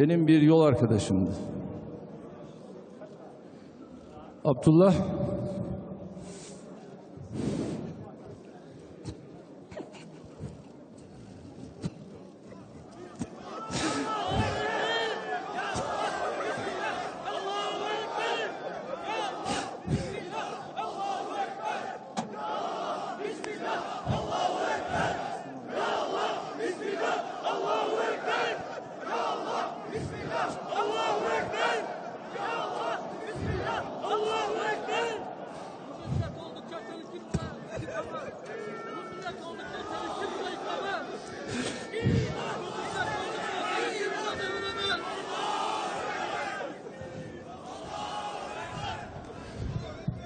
benim bir yol arkadaşımdı. Abdullah. Allahu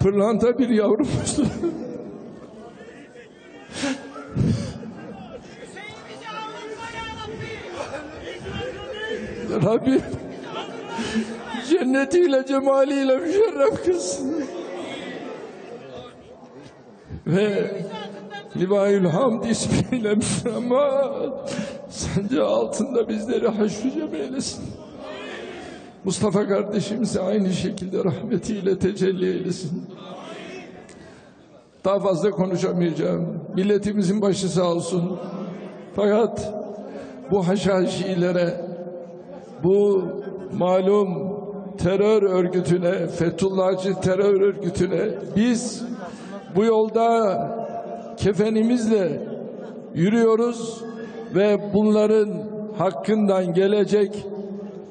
pırlanta bir yavrumuzdu. Rabbim cennetiyle cemaliyle müşerref kılsın. Ve Livaül Hamd ismiyle Müslüman sence altında bizleri haşr cem eylesin. Mustafa kardeşimize aynı şekilde rahmetiyle tecelli eylesin. Daha fazla konuşamayacağım. Milletimizin başı sağ olsun. Fakat bu haşhaşilere bu malum terör örgütüne, Fethullahçı terör örgütüne biz bu yolda kefenimizle yürüyoruz ve bunların hakkından gelecek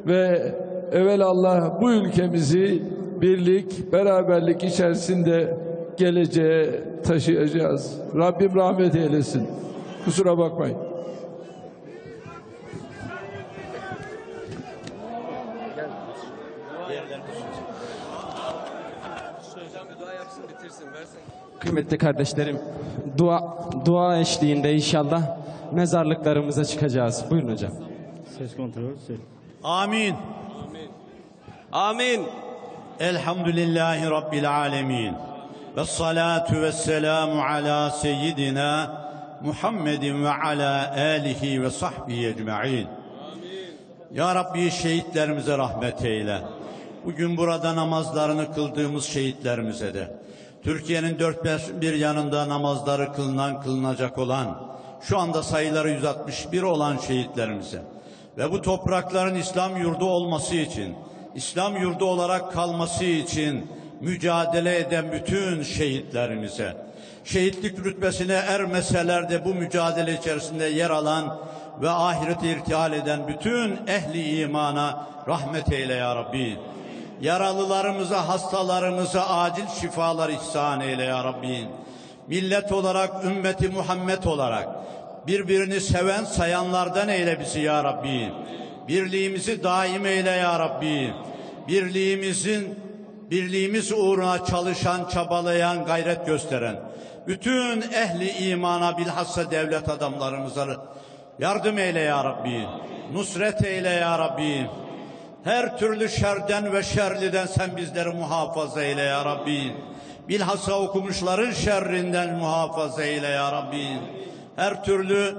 ve evelallah bu ülkemizi birlik, beraberlik içerisinde geleceğe taşıyacağız. Rabbim rahmet eylesin. Kusura bakmayın. Kıymetli kardeşlerim, dua dua eşliğinde inşallah mezarlıklarımıza çıkacağız. Buyurun hocam. Ses kontrol. Ses. Amin. Amin. Elhamdülillahi Rabbil alemin. Ve salatu ve selamu ala seyyidina Muhammedin ve ala alihi ve sahbihi ecma'in. Ya Rabbi şehitlerimize rahmet eyle. Bugün burada namazlarını kıldığımız şehitlerimize de, Türkiye'nin dört bir yanında namazları kılınan kılınacak olan, şu anda sayıları 161 olan şehitlerimize ve bu toprakların İslam yurdu olması için, İslam yurdu olarak kalması için mücadele eden bütün şehitlerimize, şehitlik rütbesine ermeseler de bu mücadele içerisinde yer alan ve ahirete irtihal eden bütün ehli imana rahmet eyle ya Rabbi. Yaralılarımıza, hastalarımıza acil şifalar ihsan eyle ya Rabbi. Millet olarak, ümmeti Muhammed olarak birbirini seven sayanlardan eyle bizi ya Rabbi. Birliğimizi daim eyle ya Rabbi. Birliğimizin birliğimiz uğruna çalışan, çabalayan, gayret gösteren bütün ehli imana bilhassa devlet adamlarımıza yardım eyle ya Rabbi. Nusret eyle ya Rabbi. Her türlü şerden ve şerliden sen bizleri muhafaza eyle ya Rabbi. Bilhassa okumuşların şerrinden muhafaza eyle ya Rabbi. Her türlü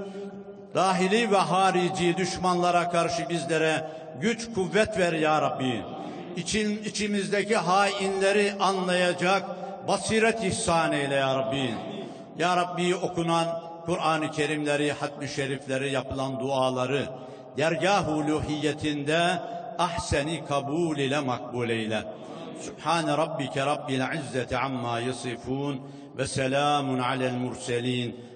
dahili ve harici düşmanlara karşı bizlere güç kuvvet ver ya Rabbi. İçin, içimizdeki hainleri anlayacak basiret ihsan eyle ya Rabbi. Ya Rabbi okunan Kur'an-ı Kerimleri, hatmi şerifleri, yapılan duaları dergah uluhiyetinde ahseni kabul ile makbul eyle. Sübhane rabbike rabbil izzeti amma yasifun ve selamun alel murselin